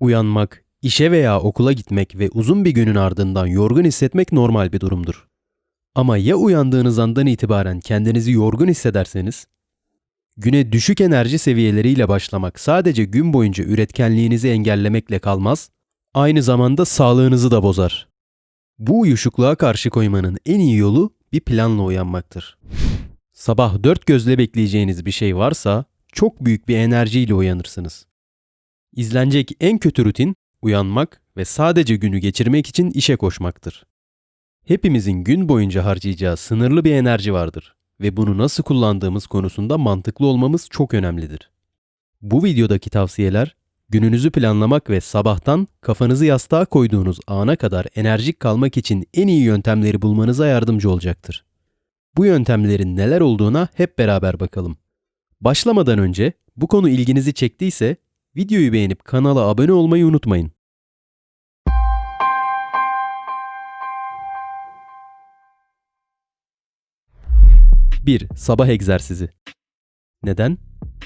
Uyanmak, işe veya okula gitmek ve uzun bir günün ardından yorgun hissetmek normal bir durumdur. Ama ya uyandığınız andan itibaren kendinizi yorgun hissederseniz? Güne düşük enerji seviyeleriyle başlamak sadece gün boyunca üretkenliğinizi engellemekle kalmaz, aynı zamanda sağlığınızı da bozar. Bu uyuşukluğa karşı koymanın en iyi yolu bir planla uyanmaktır. Sabah dört gözle bekleyeceğiniz bir şey varsa çok büyük bir enerjiyle uyanırsınız. İzlenecek en kötü rutin uyanmak ve sadece günü geçirmek için işe koşmaktır. Hepimizin gün boyunca harcayacağı sınırlı bir enerji vardır ve bunu nasıl kullandığımız konusunda mantıklı olmamız çok önemlidir. Bu videodaki tavsiyeler gününüzü planlamak ve sabahtan kafanızı yastığa koyduğunuz ana kadar enerjik kalmak için en iyi yöntemleri bulmanıza yardımcı olacaktır. Bu yöntemlerin neler olduğuna hep beraber bakalım. Başlamadan önce bu konu ilginizi çektiyse videoyu beğenip kanala abone olmayı unutmayın. Bir Sabah egzersizi. Neden?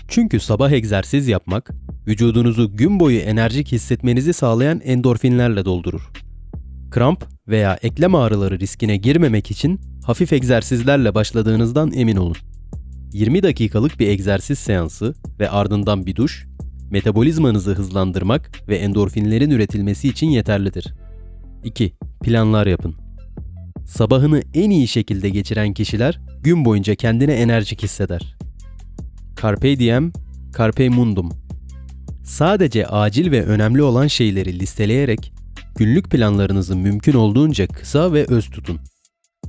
Çünkü sabah egzersiz yapmak, vücudunuzu gün boyu enerjik hissetmenizi sağlayan endorfinlerle doldurur. Kramp veya eklem ağrıları riskine girmemek için hafif egzersizlerle başladığınızdan emin olun. 20 dakikalık bir egzersiz seansı ve ardından bir duş, metabolizmanızı hızlandırmak ve endorfinlerin üretilmesi için yeterlidir. 2. Planlar yapın. Sabahını en iyi şekilde geçiren kişiler gün boyunca kendine enerjik hisseder. Carpe diem, carpe mundum. Sadece acil ve önemli olan şeyleri listeleyerek günlük planlarınızı mümkün olduğunca kısa ve öz tutun.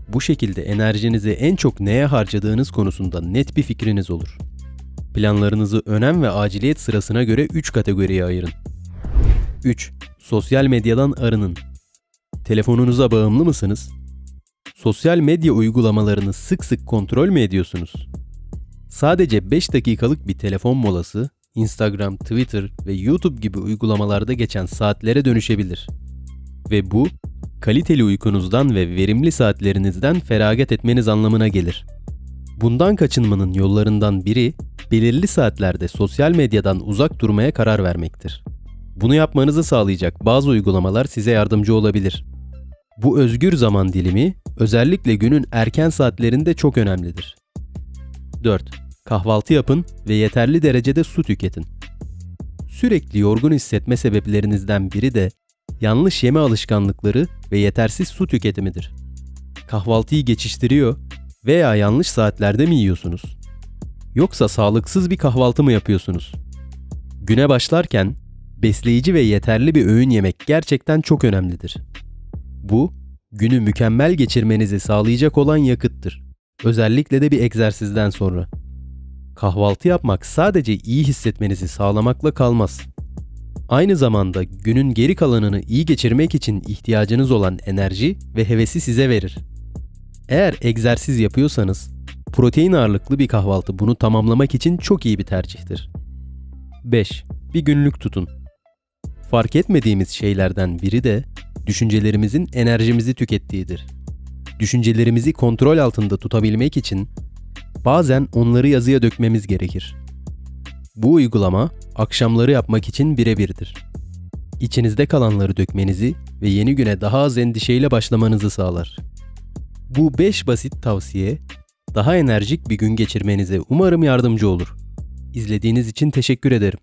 Bu şekilde enerjinizi en çok neye harcadığınız konusunda net bir fikriniz olur. Planlarınızı önem ve aciliyet sırasına göre 3 kategoriye ayırın. 3. Sosyal medyadan arının. Telefonunuza bağımlı mısınız? Sosyal medya uygulamalarını sık sık kontrol mü ediyorsunuz? Sadece 5 dakikalık bir telefon molası, Instagram, Twitter ve YouTube gibi uygulamalarda geçen saatlere dönüşebilir. Ve bu, kaliteli uykunuzdan ve verimli saatlerinizden feragat etmeniz anlamına gelir. Bundan kaçınmanın yollarından biri, belirli saatlerde sosyal medyadan uzak durmaya karar vermektir. Bunu yapmanızı sağlayacak bazı uygulamalar size yardımcı olabilir. Bu özgür zaman dilimi özellikle günün erken saatlerinde çok önemlidir. 4. Kahvaltı yapın ve yeterli derecede su tüketin. Sürekli yorgun hissetme sebeplerinizden biri de yanlış yeme alışkanlıkları ve yetersiz su tüketimidir. Kahvaltıyı geçiştiriyor veya yanlış saatlerde mi yiyorsunuz? Yoksa sağlıksız bir kahvaltı mı yapıyorsunuz? Güne başlarken besleyici ve yeterli bir öğün yemek gerçekten çok önemlidir. Bu, günü mükemmel geçirmenizi sağlayacak olan yakıttır. Özellikle de bir egzersizden sonra. Kahvaltı yapmak sadece iyi hissetmenizi sağlamakla kalmaz. Aynı zamanda günün geri kalanını iyi geçirmek için ihtiyacınız olan enerji ve hevesi size verir. Eğer egzersiz yapıyorsanız, protein ağırlıklı bir kahvaltı bunu tamamlamak için çok iyi bir tercihtir. 5. Bir günlük tutun. Fark etmediğimiz şeylerden biri de düşüncelerimizin enerjimizi tükettiğidir. Düşüncelerimizi kontrol altında tutabilmek için bazen onları yazıya dökmemiz gerekir. Bu uygulama akşamları yapmak için birebirdir. İçinizde kalanları dökmenizi ve yeni güne daha az endişeyle başlamanızı sağlar. Bu 5 basit tavsiye daha enerjik bir gün geçirmenize umarım yardımcı olur. İzlediğiniz için teşekkür ederim.